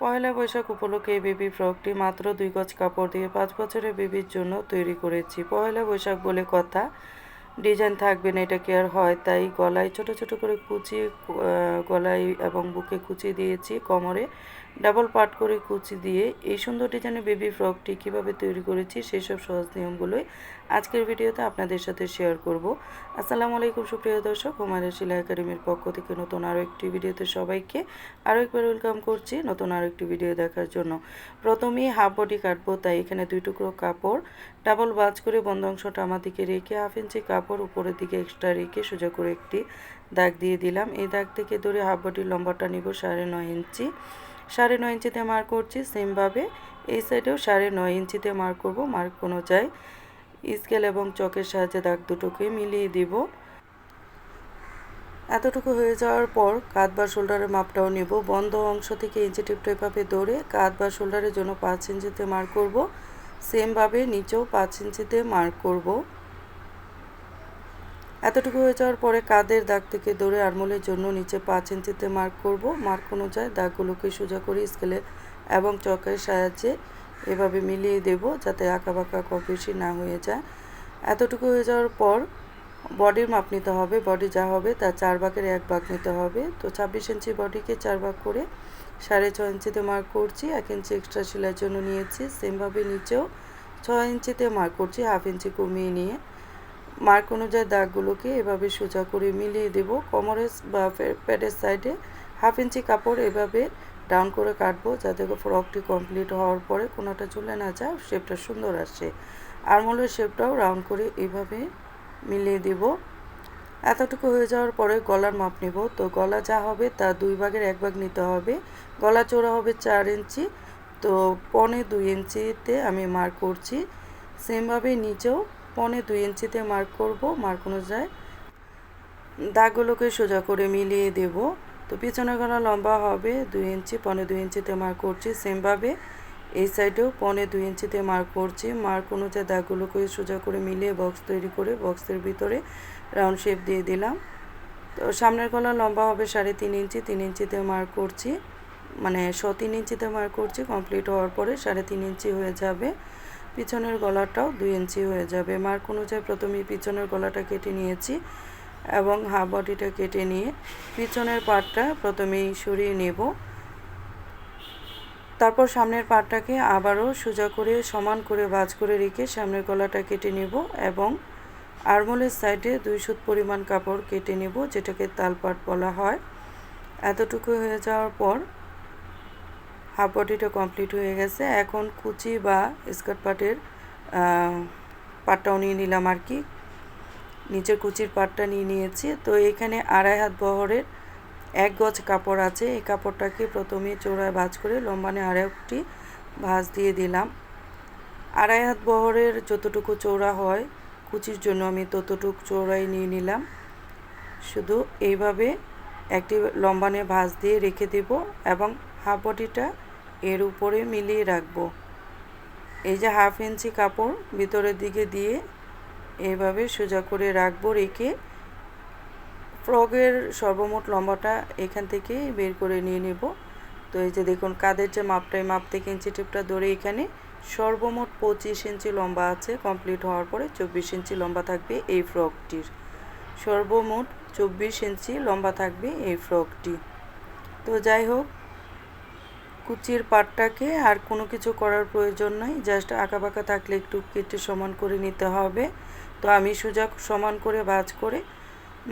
পয়লা বৈশাখ উপলক্ষে বেবি ফ্রকটি মাত্র দুই গজ কাপড় দিয়ে পাঁচ বছরের বেবির জন্য তৈরি করেছি। পয়লা বৈশাখ বলে কথা। ডিজাইন থাকবে না, এটা কি আর হয়? তাই গলায় ছোট ছোট করে কুচি গলায় এবং বুকে কুচি দিয়েছি কোমরে। ডাবল পাট করে কুচি দিয়ে এই সুন্দর ডিজাইনের বেবি ফ্রকটি কীভাবে তৈরি করেছি সেই সব সহজ নিয়মগুলোই আজকের ভিডিওতে আপনাদের সাথে শেয়ার করব। আসসালামু আলাইকুম, সুপ্রিয় দর্শক হুমায়রা শিলা একাডেমির পক্ষ থেকে নতুন আরও একটি ভিডিওতে সবাইকে আরও একবার ওয়েলকাম করছি নতুন আরও একটি ভিডিও দেখার জন্য। প্রথমেই হাফ বডি কাটবো, তাই এখানে দুই টুকরো কাপড়, ডাবল বাজ করে বন্ধ অংশটা আমার দিকে রেখে হাফ ইঞ্চি কাপড় উপরের দিকে এক্সট্রা রেখে সোজা করে একটি দাগ দিয়ে দিলাম। এই দাগ থেকে ধরে হাফ বডির লম্বাটা নিব সাড়ে নয় ইঞ্চি। সাড়ে নয় ইঞ্চিতে মার্ক করছি সেমভাবে এই সাইডেও সাড়ে নয় ইঞ্চিতে মার্ক করব মার্ক অনুযায়ী স্কেল এবং চকের সাহায্যে দাগ দুটোকে মিলিয়ে দিব। এতটুকু হয়ে যাওয়ার পর কাঁধ বা শোল্ডারের মাপটাও নেব। বন্ধ অংশ থেকে ইঞ্চি টিপটা এভাবে ধরে কাঁধ বা শোল্ডারের জন্য পাঁচ ইঞ্চিতে মার্ক করব। সেমভাবে নিচেও পাঁচ ইঞ্চিতে মার্ক করব। এতটুকু হয়ে যাওয়ার পরে কাদের দাগ থেকে ধরে আরমোলের জন্য নিচে পাঁচ ইঞ্চিতে মার্ক করব? মার্ক অনুযায়ী দাগগুলোকে সোজা করে স্কেলে এবং চকের সাহায্যে এভাবে মিলিয়ে দেব যাতে আঁকা বাঁকা কপিসি না হয়ে যায়। এতটুকু হয়ে যাওয়ার পর বডির মাপ নিতে হবে। বডি যা হবে তার চার ভাগের এক ভাগ নিতে হবে। তো ছাব্বিশ ইঞ্চি বডিকে চার ভাগ করে সাড়ে ছয় ইঞ্চিতে মার্ক করছি। এক ইঞ্চি এক্সট্রা সেলাইয়ের জন্য নিয়েছি। সেমভাবে নিচেও ছয় ইঞ্চিতে মার্ক করছি। হাফ ইঞ্চি কমিয়ে নিয়ে মার্ক অনুযায়ী দাগগুলোকে এভাবে সোজা করে মিলিয়ে দেব। কোমরের বা প্যাডের সাইডে হাফ ইঞ্চি কাপড় এভাবে ডাউন করে কাটবো যাতে ফ্রকটি কমপ্লিট হওয়ার পরে কোনোটা চলে না যায়, শেপটা সুন্দর আসে। আরমোলের শেপটাও রাউন্ড করে এভাবে মিলিয়ে দেব। এতটুকু হয়ে যাওয়ার পরে গলার মাপ নেব। তো গলা যা হবে তা দুই ভাগের এক ভাগ নিতে হবে। গলা চোরা হবে চার ইঞ্চি। তো পনে দুই ইঞ্চিতে আমি মার্ক করছি। সেমভাবে নিচেও পনে দুই ইঞ্চিতে মার্ক করব, মার্ক অনুযায়ী। দাগগুলোকে সোজা করে মিলিয়ে দেব। তো পিছনের গলা লম্বা হবে, দুই ইঞ্চি, পনে দুই ইঞ্চিতে মার্ক করছি সেমভাবে। এই সাইডেও পনে দুই ইঞ্চিতে মার্ক করছি। মার্ক অনুযায়ী দাগগুলোকে সোজা করে মিলিয়ে বক্স তৈরি করে বক্সের ভিতরে রাউন্ড শেপ দিয়ে দিলাম। তো সামনের গলা লম্বা হবে সাড়ে তিন ইঞ্চি, তিন ইঞ্চিতে মার্ক করছি। মানে শ তিন ইঞ্চিতে মার্ক করছি, কমপ্লিট হওয়ার পরে সাড়ে তিন ইঞ্চি হয়ে যাবে। পিছনের গলাটাও দুই ইঞ্চি হয়ে যাবে। মার্ক অনুযায়ী প্রথমে পিছনের গলাটা কেটে নিয়েছি এবং হাফ বডিটা কেটে নিয়ে পিছনের পার্টটা প্রথমেই সরিয়ে নেব। তারপর সামনের পাটটাকে আবারও সোজা করে সমান করে ভাঁজ করে রেখে সামনের গলাটা কেটে নেব এবং আরমোলের সাইডে দুই সুত পরিমাণ কাপড় কেটে নেব, যেটাকে তালপাট বলা হয়। এতটুকু হয়ে যাওয়ার পর হাফ বডিটা কমপ্লিট হয়ে গেছে। এখন কুচি বা স্কার্ট পাটের পাটটাও নিয়ে নিলাম আর কি। নিচের কুচির পাটটা নিয়ে নিয়েছি। তো এখানে আড়াই হাত বহরের এক গজ কাপড় আছে। এই কাপড়টাকে প্রথমে চোড়ায় ভাঁজ করে লম্বানে একটি ভাঁজ দিয়ে দিলাম। আড়াই হাত বহরের যতটুকু চৌড়া হয়, কুচির জন্য আমি ততটুকু চৌড়াই নিয়ে নিলাম। শুধু এইভাবে একটি লম্বানে ভাঁজ দিয়ে রেখে দেব এবং হাফ বডিটা এর উপরে মিলিয়ে রাখব। এই যে হাফ ইঞ্চি কাপড় ভিতরের দিকে দিয়ে এভাবে সোজা করে রাখব, রেখে ফ্রকের সর্বমোট লম্বাটা এখান থেকে বের করে নিয়ে নেব। তো এই যে দেখুন কাদের যে মাপটা এই মাপ থেকে ইঞ্চি টিপটা ধরে এখানে সর্বমোট পঁচিশ ইঞ্চি লম্বা আছে, কমপ্লিট হওয়ার পরে চব্বিশ ইঞ্চি লম্বা থাকবে এই ফ্রকটির সর্বমোট চব্বিশ ইঞ্চি লম্বা থাকবে এই ফ্রকটি তো যাই হোক কুচির পাটটাকে আর কোনো কিছু করার প্রয়োজন নাই জাস্ট আঁকা বাঁকা থাকলে একটু কেটে সমান করে নিতে হবে। তো আমি সোজা সমান করে ভাজ করে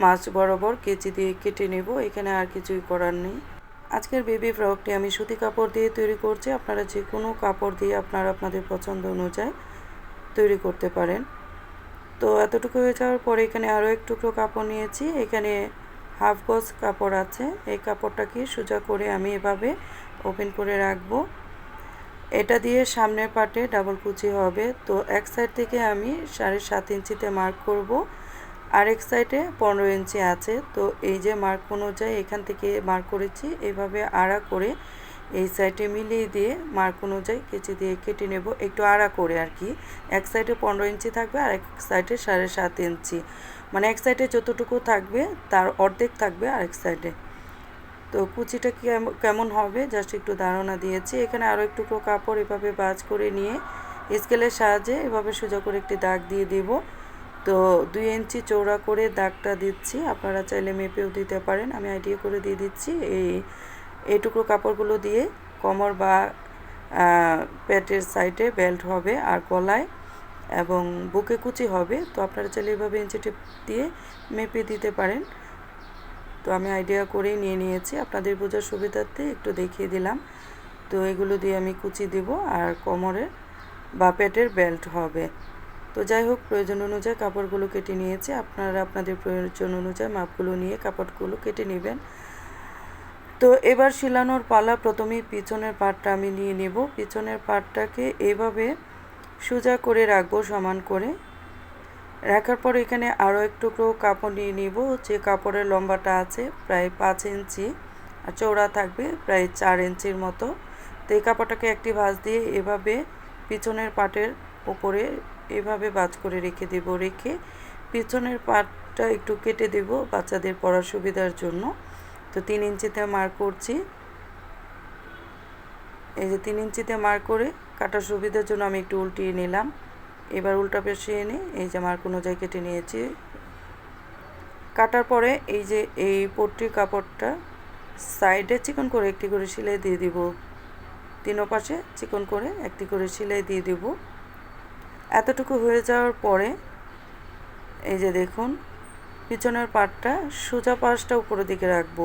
মাছ বরাবর কেচি দিয়ে কেটে নেব, এখানে আর কিছুই করার নেই। আজকের বেবি ফ্রকটি আমি সুতি কাপড় দিয়ে তৈরি করছি, আপনারা যে কোনো কাপড় দিয়ে আপনারা আপনাদের পছন্দ অনুযায়ী তৈরি করতে পারেন। তো এতটুকু হয়ে যাওয়ার পরে এখানে আরও এক টুকরো কাপড় নিয়েছি, এখানে হাফ গজ কাপড় আছে, এই কাপড়টাকে সোজা করে আমি এভাবে ওপেন করে রাখব। এটা দিয়ে সামনের পাটে ডাবল কুচি হবে। তো এক সাইড থেকে আমি সাড়ে সাত ইঞ্চিতে মার্ক করব। আরেক সাইডে পনেরো ইঞ্চি আছে। তো এই যে মার্ক অনুযায়ী এখান থেকে মার্ক করেছি। এভাবে আড়া করে এই সাইডে মিলিয়ে দিয়ে মার্ক অনুযায়ী কেচি দিয়ে কেটে নেব। একটু আড়া করে আর কি। এক সাইডে পনেরো ইঞ্চি থাকবে আর এক সাইডে সাড়ে সাত ইঞ্চি। মানে এক সাইডে যতটুকু থাকবে, তার অর্ধেক থাকবে আরেক সাইডে তো কুচিটা কেম- কেমন হবে? জাস্ট একটু ধারণা দিয়েছি। এখানে আরও একটু কাপড় এভাবে বাজ করে নিয়ে স্কেলের সাহায্যে এভাবে সোজা করে একটি দাগ দিয়ে দিব। তো দুই ইঞ্চি চৌড়া করে দাগটা দিচ্ছি। আপনারা চাইলে মেপেও দিতে পারেন। আমি আইডিয়া করে দিয়ে দিচ্ছি। এই এইটুকু কাপড়গুলো দিয়ে কোমর বা প্যাটের সাইডে বেল্ট হবে আর গলায় এবং বুকে কুচি হবে। তো আপনারা চাইলে এভাবে ইঞ্চি টেপ দিয়ে মেপে দিতে পারেন। তো আমি আইডিয়া করেই নিয়ে নিয়েছি। আপনাদের বোঝার সুবিধার্থে একটু দেখিয়ে দিলাম। তো এগুলো দিয়ে আমি কুচি দিব আর কোমরের বা পেটের বেল্ট হবে। তো যাই হোক, প্রয়োজন অনুযায়ী কাপড়গুলো কেটে নিয়েছি। আপনারা আপনাদের প্রয়োজন অনুযায়ী মাপগুলো নিয়ে কাপড়গুলো কেটে নেবেন। তো এবার শিলানোর পালা প্রথমেই পিছনের পাটটা আমি নিয়ে নেব। পিছনের পাটটাকে এভাবে সোজা করে রাখব সমান করে। রাখার পর এখানে আরও একটু কাপড় নিয়ে নিব। যে কাপড়ের লম্বাটা আছে প্রায় পাঁচ ইঞ্চি, আর চৌড়া থাকবে প্রায় চার ইঞ্চির মতো। তো এই কাপড়টাকে একটি ভাঁজ দিয়ে এভাবে পিছনের পাটের উপরে এভাবে ভাঁজ করে রেখে দেব। রেখে পিছনের পাটটা একটু কেটে দেব বাচ্চাদের পড়ার সুবিধার জন্য। তো তিন ইঞ্চিতে মার করছি। এই যে তিন ইঞ্চিতে মার করে কাটার সুবিধার জন্য আমি একটু উল্টিয়ে নিলাম। এবার উল্টা পেশে এনে এই যে মার্ক অনুযায়ী কেটে নিয়েছি। কাটার পরে এই যে এই পট্টির কাপড়টা সাইডে চিকন করে একটি করে সেলাই দিয়ে দিব। তিন পাশে চিকন করে একটি করে সেলাই দিয়ে দিব। এতটুকু হয়ে যাওয়ার পরে এই যে দেখুন, পিছনের পাটটা সোজা পাশটা উপরের দিকে রাখব।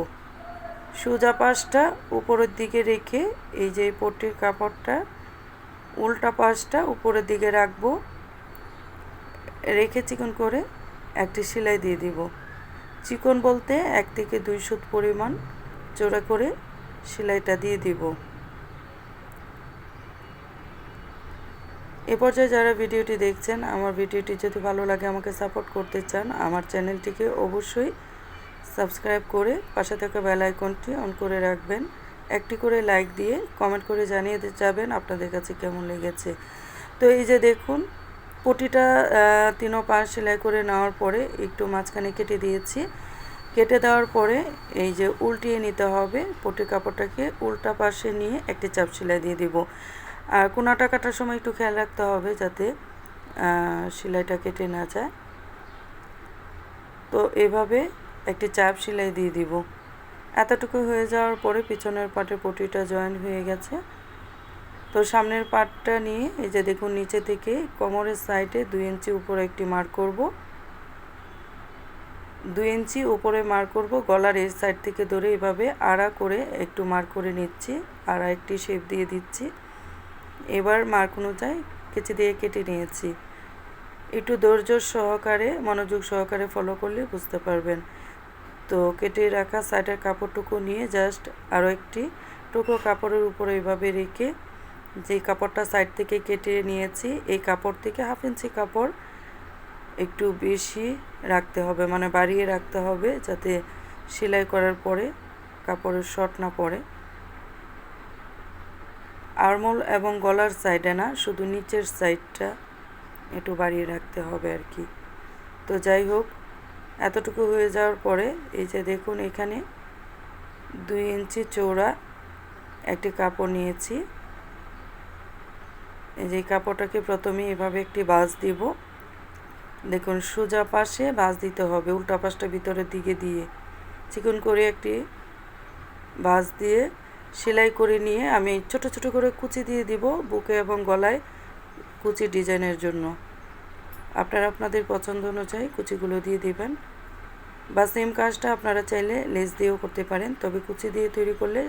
সোজা পাশটা উপরের দিকে রেখে এই যে পট্টির কাপড়টা উল্টা পাশটা উপরের দিকে রাখব। রেখে চিকন করে একটি সেলাই দিয়ে দিব। চিকন বলতে এক থেকে দুই সুত পরিমাণ জোড়া করে সেলাইটা দিয়ে দিব। এ পর্যায়ে যারা ভিডিওটি দেখছেন, আমার ভিডিওটি যদি ভালো লাগে আমাকে সাপোর্ট করতে চান, আমার চ্যানেলটিকে অবশ্যই সাবস্ক্রাইব করে পাশে থাকা বেল আইকনটি অন করে রাখবেন। একটি করে লাইক দিয়ে কমেন্ট করে জানিয়ে যাবেন আপনাদের কাছে কেমন লেগেছে। তো এই যে দেখুন, পটিটা তিনও পাশ সেলাই করে নেওয়ার পরে একটু মাঝখানে কেটে দিয়েছি। কেটে দেওয়ার পরে এই যে উল্টিয়ে নিতে হবে পটির কাপড়টাকে উল্টা পাশে নিয়ে একটি চাপ সেলাই দিয়ে দিব। আর কোনাটা কাটার সময় একটু খেয়াল রাখতে হবে যাতে সেলাইটা কেটে না যায়। তো এভাবে একটি চাপ সেলাই দিয়ে দিব। এতটুকু হয়ে যাওয়ার পরে পিছনের পাটের পটিটা জয়েন হয়ে গেছে। তো সামনের পাটটা নিয়ে এই যে দেখুন নিচে থেকে কোমরের সাইডে দুই ইঞ্চি উপরে একটি মার্ক করব। দুই ইঞ্চি উপরে মার্ক করব, গলার এই সাইড থেকে ধরে এভাবে আড়া করে একটু মার্ক করে নিচ্ছি আর একটি শেপ দিয়ে দিচ্ছি। এবার মার্ক অনুযায়ী কেচি দিয়ে কেটে নিয়েছি। একটু ধৈর্য সহকারে, মনোযোগ সহকারে ফলো করলে বুঝতে পারবেন। তো কেটে রাখা সাইডের কাপড়টুকু নিয়ে জাস্ট আরও একটি টুকরো কাপড়ের উপরে এভাবে রেখে যে কাপড়টা সাইড থেকে কেটে নিয়েছি, এই কাপড় থেকে হাফ ইঞ্চি কাপড় একটু বেশি রাখতে হবে মানে বাড়িয়ে রাখতে হবে যাতে সেলাই করার পরে কাপড়ের শর্ট না পড়ে। আরমোল এবং গলার সাইডে না, শুধু নিচের সাইডটা একটু বাড়িয়ে রাখতে হবে আর কি। তো যাই হোক এতটুকু হয়ে যাওয়ার পরে, এই যে দেখুন এখানে দুই ইঞ্চি চৌড়া একটি কাপড় নিয়েছি। এই যে কাপড়টাকে প্রথমে এভাবে একটি বাজ দিব। দেখুন সোজা পাশে বাজ দিতে হবে, উল্টা পাশটা ভিতরের দিকে দিয়ে। চিকন করে একটি বাজ দিয়ে সেলাই করে নিয়ে আমি ছোট ছোট করে কুচি দিয়ে দিব বুকে এবং গলায় কুচি ডিজাইনের জন্য। আপনারা আপনাদের পছন্দ অনুযায়ী কুচিগুলো দিয়ে দিবেন বা সেম কাজটা আপনারা চাইলে লেস দিয়েও করতে পারেন, তবে কুচি দিয়ে তৈরি করলে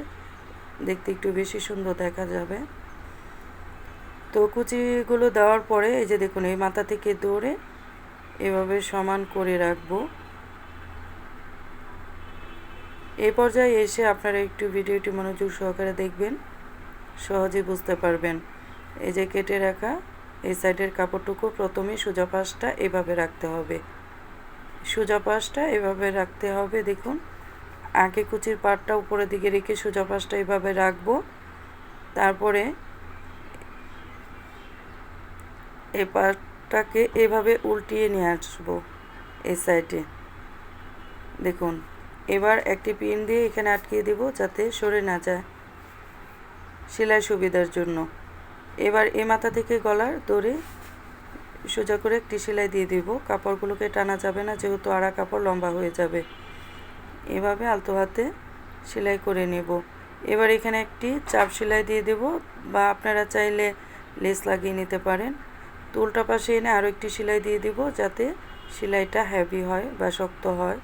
দেখতে একটু বেশি সুন্দর দেখা যাবে। তো কুচিগুলো দেওয়ার পরে এই যে দেখুন, এই মাথা থেকে দৌড়ে এভাবে সমান করে রাখব। এই পর্যায়ে এসে আপনারা একটু ভিডিওটি মনোযোগ সহকারে দেখবেন, সহজে বুঝতে পারবেন। এই যে কেটে রাখা এই সাইডের কাপড়টুকু প্রথমে সোজা পাশটা এভাবে রাখতে হবে। সোজা পাশটা এভাবে রাখতে হবে, দেখুন। আগে কুচির পাটটা উপরের দিকে রেখে সোজা পাশটা এভাবে রাখব। তারপরে এই পাটটাকে এভাবে উল্টিয়ে নিয়ে আসব এই সাইডে। দেখুন, এবার একটি পিন দিয়ে এখানে আটকিয়ে দেব যাতে সরে না যায়। সেলাই সুবিধার জন্য। এবার এ মাথা থেকে গলার দড়ি সোজা করে একটি সেলাই দিয়ে দিব। কাপড়গুলোকে টানা যাবে না, যেহেতু আড়া কাপড় লম্বা হয়ে যাবে। এভাবে আলতো হাতে সেলাই করে নেব। এবার এখানে একটি চাপ সেলাই দিয়ে দেব বা আপনারা চাইলে লেস লাগিয়ে নিতে পারেন। তো উল্টা পাশে এনে আরও একটি সেলাই দিয়ে দিব যাতে সেলাইটা হ্যাভি হয় বা শক্ত হয়।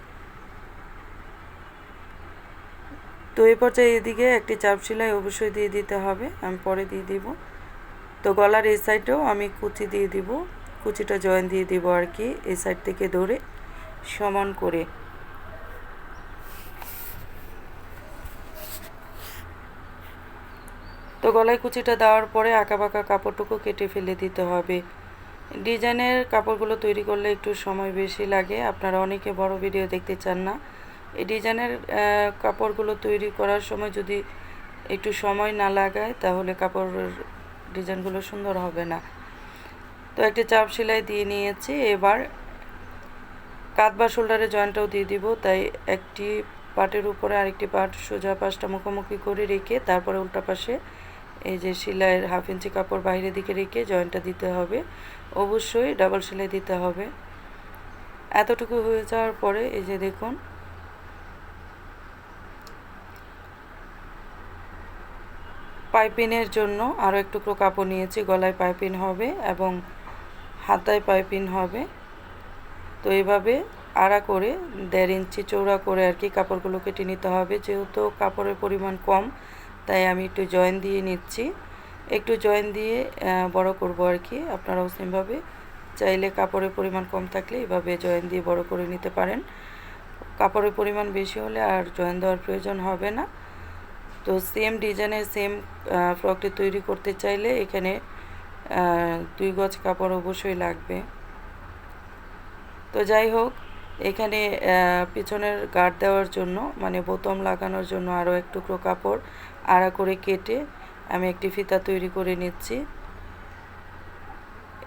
তো এই পর্যায়ে এদিকে একটি চাপ সেলাই অবশ্যই দিয়ে দিতে হবে। আমি পরে দিয়ে দিব। তো গলার এই সাইডেও আমি কুচি দিয়ে দিব, কুচিটা জয়েন দিয়ে দিব আর কি, এই সাইড থেকে ধরে সমান করে। তো গলায় কুচিটা দেওয়ার পরে আঁকা বাঁকা কাপড়টুকু কেটে ফেলে দিতে হবে। ডিজাইনের কাপড়গুলো তৈরি করলে একটু সময় বেশি লাগে। আপনারা অনেকে বড় ভিডিও দেখতে চান না। এই ডিজাইনের কাপড়গুলো তৈরি করার সময় যদি একটু সময় না লাগায়, তাহলে কাপড়ের ডিজাইনগুলো সুন্দর হবে না। তো একটি চাপ সেলাই দিয়ে নিয়েছি। এবার কাঁধ বা শোল্ডারে জয়েন্টটাও দিয়ে দিব। তাই একটি পাটের উপরে আরেকটি পাট সোজা পাশটা মুখোমুখি করে রেখে তারপরে উল্টা পাশে এই যে সেলাইয়ের হাফ ইঞ্চি কাপড় বাইরের দিকে রেখে জয়েন্টটা দিতে হবে। অবশ্যই ডাবল সেলাই দিতে হবে। এতটুকু হয়ে যাওয়ার পরে এই যে দেখুন পাইপিনের জন্য আরও একটু কাপড় নিয়েছি, গলায় পাইপিন হবে এবং হাতায় পাইপিন হবে। তো এইভাবে আড়া করে, দেড় ইঞ্চি চৌড়া করে আর কি কাপড়গুলো কেটে নিতে হবে। যেহেতু কাপড়ের পরিমাণ কম, তাই আমি একটু জয়েন দিয়ে নিচ্ছি। একটু জয়েন দিয়ে বড় করব আর কি। আপনারা সেমভাবে চাইলে কাপড়ের পরিমাণ কম থাকলে এভাবে জয়েন দিয়ে বড় করে নিতে পারেন। কাপড়ের পরিমাণ বেশি হলে আর জয়েন দেওয়ার প্রয়োজন হবে না। তো সেম ডিজাইনের সেম ফ্রকটি তৈরি করতে চাইলে এখানে দুই গজ কাপড় অবশ্যই লাগবে। তো যাই হোক, এখানে পিছনের গার্ড দেওয়ার জন্য মানে বোতম লাগানোর জন্য আরও এক টুকরো কাপড় আড়া করে কেটে আমি একটি ফিতা তৈরি করে নিচ্ছি।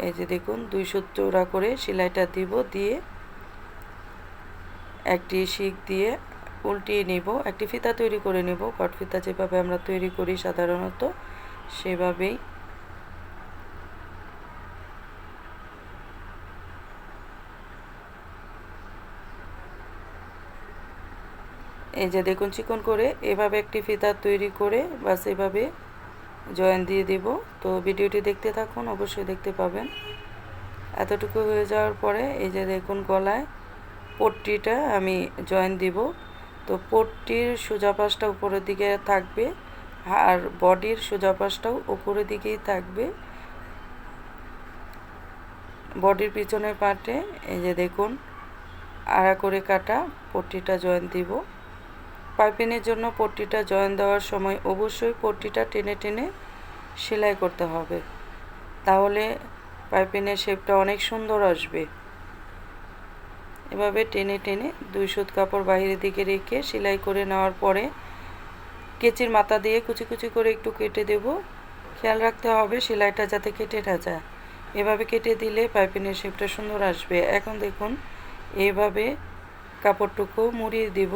এই যে দেখুন দুইশো চৌড়া করে সেলাইটা দিব দিয়ে একটি শিক দিয়ে উল্টিয়ে নিব। একটি ফিতা তৈরি করে নিব। কট ফিতা যেভাবে আমরা তৈরি করি সাধারণত সেভাবেই। এই যে দেখুন, চিকন করে এভাবে একটি ফিতা তৈরি করে বাস এভাবে জয়েন দিয়ে দিব। তো ভিডিওটি দেখতে থাকুন, অবশ্যই দেখতে পাবেন। এতটুকু হয়ে যাওয়ার পরে এই যে দেখুন, গলায় পট্টিটা আমি জয়েন দিব। তো পট্টির সোজা পাশটা উপরের দিকে থাকবে আর বডির সোজা পাশটাও উপরের দিকেই থাকবে। বডির পিছনের পাটে, এই যে দেখুন, আড়া করে কাটা পট্টিটা জয়েন দিব। পাইপিনের জন্য পট্টিটা জয়েন দেওয়ার সময় অবশ্যই পট্টিটা টেনে টেনে সেলাই করতে হবে। তাহলে পাইপিনের শেপটা অনেক সুন্দর আসবে। এভাবে টেনে টেনে দুই সুত কাপড় বাইরের দিকে রেখে সেলাই করে নেওয়ার পরে কেচির মাথা দিয়ে কুচি কুচি করে একটু কেটে দেব। খেয়াল রাখতে হবে সেলাইটা যাতে কেটে না যায়। এভাবে কেটে দিলে পাইপিনের শেপটা সুন্দর আসবে। এখন দেখুন, এভাবে কাপড়টুকু মুড়িয়ে দিব।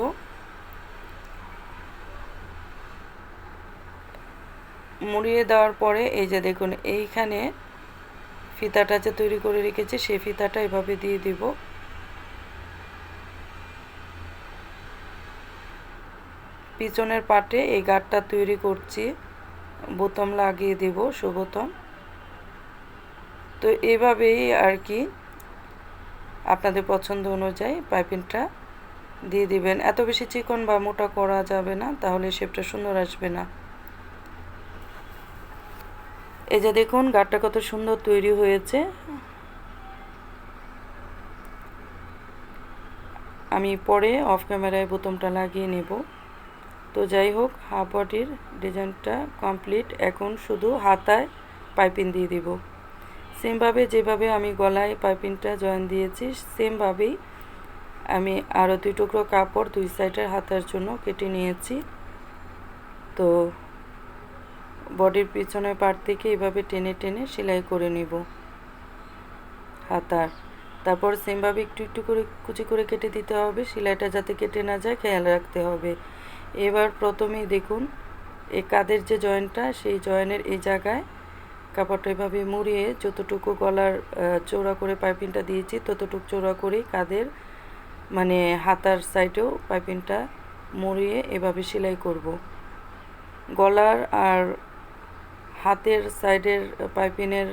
মুড়িয়ে দেওয়ার পরে এই যে দেখুন, এইখানে ফিতাটা যে তৈরি করে রেখেছি, সেই ফিতাটা এভাবে দিয়ে দিব। পিছনের পাটে এই গাঠটা তৈরি করছি। বোতাম লাগিয়ে দেব সুবোতাম তো এভাবেই আর কি আপনাদের পছন্দ অনুযায়ী পাইপিংটা দিয়ে দিবেন। এত বেশি চিকন বা মোটা করা যাবে না, তাহলে শেপটা সুন্দর আসবে না। এই যে দেখুন গাঠটা কত সুন্দর তৈরি হয়েছে। আমি পরে অফ ক্যামেরায় বোতামটা লাগিয়ে নেব। তো যাই হোক হাফ বডির ডিজাইনটা কমপ্লিট এখন শুধু হাতায় পাইপিং দিয়ে দিব। সেমভাবে যেভাবে আমি গলায় পাইপিংটা জয়েন দিয়েছি, সেমভাবেই আমি আরও দুই টুকরো কাপড় দুই সাইডের হাতার জন্য কেটে নিয়েছি। তো বডির পিছনের পাট থেকে এভাবে টেনে টেনে সেলাই করে নিব হাতার। তারপর সেমভাবে একটু একটু করে কুচি করে কেটে দিতে হবে, সেলাইটা যাতে কেটে না যায়, খেয়াল রাখতে হবে। এবার প্রথমেই দেখুন এই কাদের যে জয়েন্টটা সেই জয়েনের এই জায়গায় কাপড়টা এভাবে মুড়িয়ে যতটুকু গলার চৌড়া করে পাইপিংটা দিয়েছি, ততটুকু চৌড়া করেই কাদের মানে হাতার সাইডেও পাইপিংটা মুড়িয়ে এভাবে সেলাই করব। গলার আর হাতের সাইডের পাইপিনের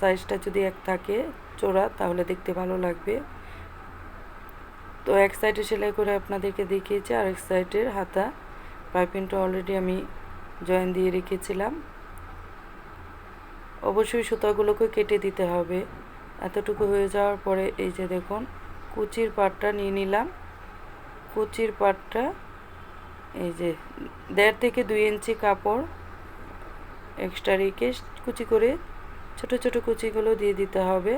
সাইজটা যদি এক থাকে চোরা তাহলে দেখতে ভালো লাগবে। তো এক সাইডে সেলাই করে আপনাদেরকে দেখিয়েছি আর এক সাইডের হাতা। পাইপিংটা অলরেডি আমি জয়েন দিয়ে রেখেছিলাম। অবশ্যই সুতাগুলোকে কেটে দিতে হবে। এতটুকু হয়ে যাওয়ার পরে এই যে দেখুন, কুচির পাটটা নিয়ে নিলাম। কুচির পাটটা, এই যে দেড় থেকে দুই ইঞ্চি কাপড় এক্সট্রা রেখে কুচি করে ছোট ছোট কুচিগুলো দিয়ে দিতে হবে।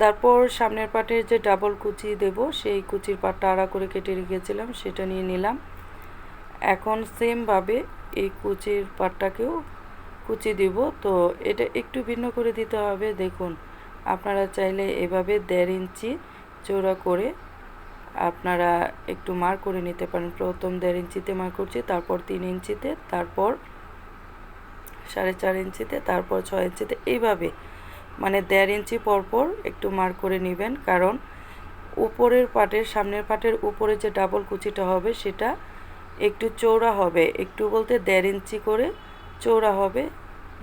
তারপর সামনের পাটের যে ডাবল কুচি দেব, সেই কুচির পাটটা আড়া করে কেটে রেখেছিলাম, সেটা নিয়ে নিলাম। এখন সেমভাবে এই কুচির পাটটাকেও কুচি দিব। তো এটা একটু ভিন্ন করে দিতে হবে, দেখুন। আপনারা চাইলে এভাবে দেড় ইঞ্চি চৌড়া করে আপনারা একটু মার করে নিতে পারেন। প্রথম দেড় ইঞ্চিতে মার করছি, তারপর তিন ইঞ্চিতে, তারপর সাড়ে চার ইঞ্চিতে, তারপর ছয় ইঞ্চিতে, এইভাবে মানে দেড় ইঞ্চি পরপর একটু মার করে নেবেন, কারণ উপরের পাটের, সামনের পাটের উপরে যে ডাবল কুচিটা হবে সেটা একটু চৌড়া হবে। একটু বলতে দেড় ইঞ্চি করে চৌড়া হবে,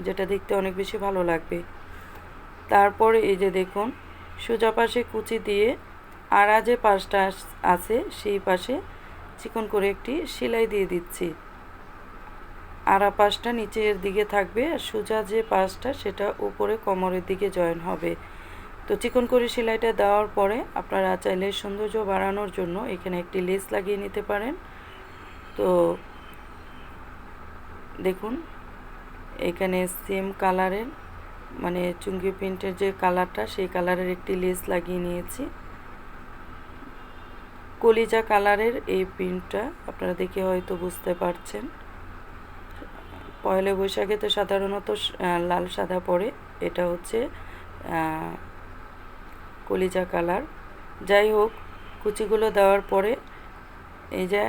যেটা দেখতে অনেক বেশি ভালো লাগবে। তারপরে এই যে দেখুন, সোজা পাশে কুচি দিয়ে আড়া যে পাশটা আছে সেই পাশে চিকন করে একটি সেলাই দিয়ে দিচ্ছি। আড়া পাশটা নিচের দিকে থাকবে, আর সোজা যে পাশটা সেটা উপরে কোমরের দিকে জয়েন হবে। তো চিকন করে সেলাইটা দেওয়ার পরে আপনারা চাইলে সৌন্দর্য বাড়ানোর জন্য এখানে একটি লেস লাগিয়ে নিতে পারেন। তো দেখুন, এখানে সেম কালারের মানে চুঙ্গি প্রিন্টের যে কালারটা সেই কালারের একটি লেস লাগিয়ে নিয়েছি। কলিজা কালারের এই প্রিন্টটা আপনারা দেখে হয়তো বুঝতে পারছেন। পয়লা বৈশাখে তো সাধারণত লাল সাদা পরে। এটা হচ্ছে কলিজা কালার। যাই হোক, কুচিগুলো দেওয়ার পরে এই যে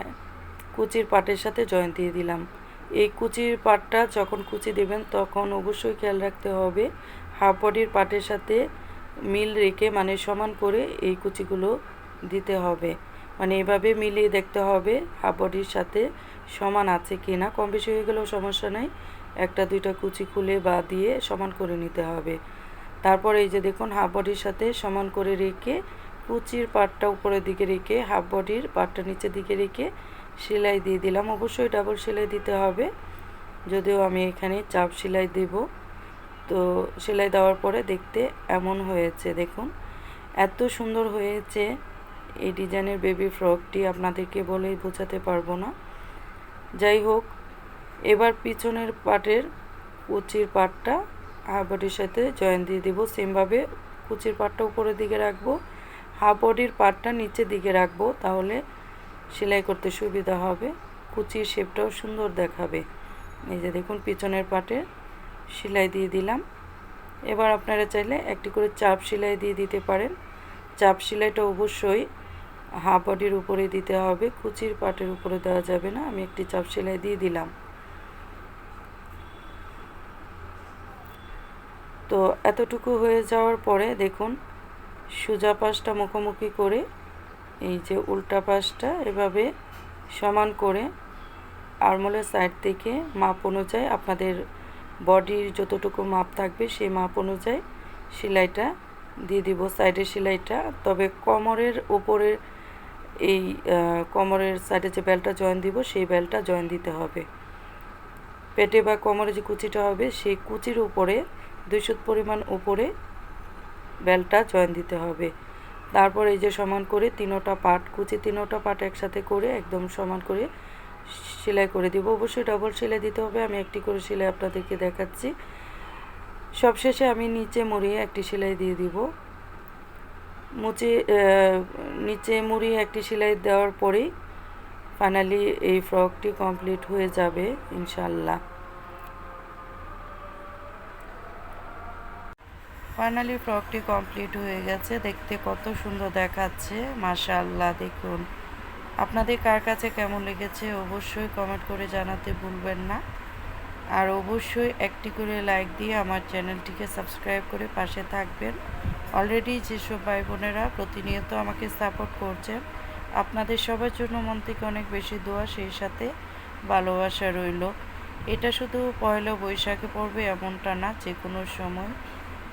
কুচির পাটের সাথে জয়েন দিয়ে দিলাম। এই কুচির পাটটা যখন কুচি দেবেন, তখন অবশ্যই খেয়াল রাখতে হবে হাফ বডির পাটের সাথে মিল রেখে মানে সমান করে এই কুচিগুলো দিতে হবে। মানে এভাবে মিলিয়ে দেখতে হবে হাফ বডির সাথে। সমান আছে কি না, কম বেশি হয়ে গেলেও সমস্যা নেই। একটা, দুইটা কুচি খুলে বা দিয়ে সমান করে নিতে হবে। তারপর এই যে দেখুন হাফ বডির সাথে সমান করে রেখে কুচির পাটটা উপরের দিকে রেখে হাফ বডির পাটটা নিচের দিকে রেখে সেলাই দিয়ে দিলাম। অবশ্যই ডাবল সেলাই দিতে হবে। যদিও আমি এখানে চাপ সেলাই দেব। তো সেলাই দেওয়ার পরে দেখতে এমন হয়েছে, দেখুন। এত সুন্দর হয়েছে। এই ডিজাইনের বেবি ফ্রকটি আপনাদেরকে বলেই বোঝাতে পারব না। যাই হোক, এবার পিছনের পাটের কুচির পাটটা হাফ বডির সাথে জয়েন দিয়ে দিব। সেমভাবে কুচির পাটটা উপরের দিকে রাখব। হাফ বডির পাটটা নিচের দিকে রাখব, তাহলে সেলাই করতে সুবিধা হবে। কুচির শেপটাও সুন্দর দেখাবে। এই যে দেখুন, পিছনের পাটে সেলাই দিয়ে দিলাম। এবার আপনারা চাইলে একটি করে চাপ সেলাই দিয়ে দিতে পারেন। চাপ সেলাইটা অবশ্যই হাফ বডির উপরে দিতে হবে, কুচির পাটের উপরে দেওয়া যাবে না, আমি একটি চাপ সেলাই দিয়ে দিলাম। তো এতটুকু হয়ে যাওয়ার পরে দেখুন, সোজা পাশটা মুখোমুখি করে, এই যে উল্টা পাশটা এভাবে সমান করে আরমোলের সাইড থেকে মাপ অনুযায়ী আপনাদের বডির যতটুকু মাপ থাকবে সেই মাপ অনুযায়ী সেলাইটা দিয়ে দিব সাইডের সেলাইটা। তবে কোমরের ওপরের এই কোমরের সাইডে যে বেলটা জয়েন দিব, সেই বেলটা জয়েন দিতে হবে। পেটে বা কোমরে যে কুচিটা হবে, সেই কুচির উপরে দুইশো পরিমাণ উপরে বেলটা জয়েন দিতে হবে। তারপর এই যে সমান করে তিনোটা পাট, কুচি তিনোটা পাট একসাথে করে, একদম সমান করে সেলাই করে দিব। অবশ্যই ডবল সেলাই দিতে হবে। আমি একটি করে সেলাই আপনাদেরকে দেখাচ্ছি। সবশেষে আমি নিচে মরিয়ে একটি সেলাই দিয়ে দিব। মুচে নিচে মুড়ি একটি সেলাই দেওয়ার পরেই ফাইনালি এই ফ্রকটি কমপ্লিট হয়ে যাবে ইনশাল্লাহ ফাইনালি ফ্রকটি কমপ্লিট হয়ে গেছে। দেখতে কত সুন্দর দেখাচ্ছে, মাশাআল্লাহ, দেখুন। আপনাদের কার কাছে কেমন লেগেছে অবশ্যই কমেন্ট করে জানাতে ভুলবেন না। আর অবশ্যই একটি করে লাইক দিয়ে আমার চ্যানেলটিকে সাবস্ক্রাইব করে পাশে থাকবেন। অলরেডি যেসব ভাই বোনেরা প্রতিনিয়ত আমাকে সাপোর্ট করছেন আপনাদের সবার জন্য মন থেকে অনেক বেশি দোয়া, সেই সাথে ভালোবাসা রইল। এটা শুধু পয়লা বৈশাখে পড়বে এমনটা না যে কোনো সময়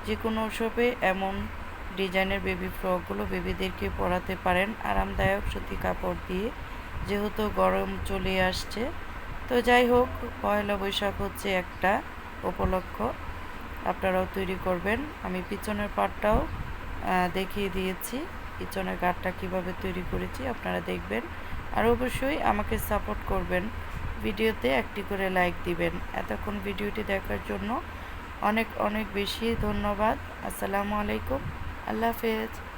যে কোনো উৎসবে এমন ডিজাইনের বেবি ফ্রকগুলো বেবিদেরকে পরাতে পারেন। আরামদায়ক সুতি কাপড় দিয়ে, যেহেতু গরম চলে আসছে। তো যাই হোক, পয়লা বৈশাখ হচ্ছে একটা উপলক্ষ। আপনারাও তৈরি করবেন। আমি পিছনের পাটটাও দেখিয়ে দিয়েছি, পিছনের গাঠটা কীভাবে তৈরি করেছি, আপনারা দেখবেন। আর অবশ্যই আমাকে সাপোর্ট করবেন, ভিডিওতে একটি করে লাইক দিবেন। এতক্ষণ ভিডিওটি দেখার জন্য অনেক অনেক বেশি ধন্যবাদ। আসসালামু আলাইকুম, আল্লাহ হাফেজ।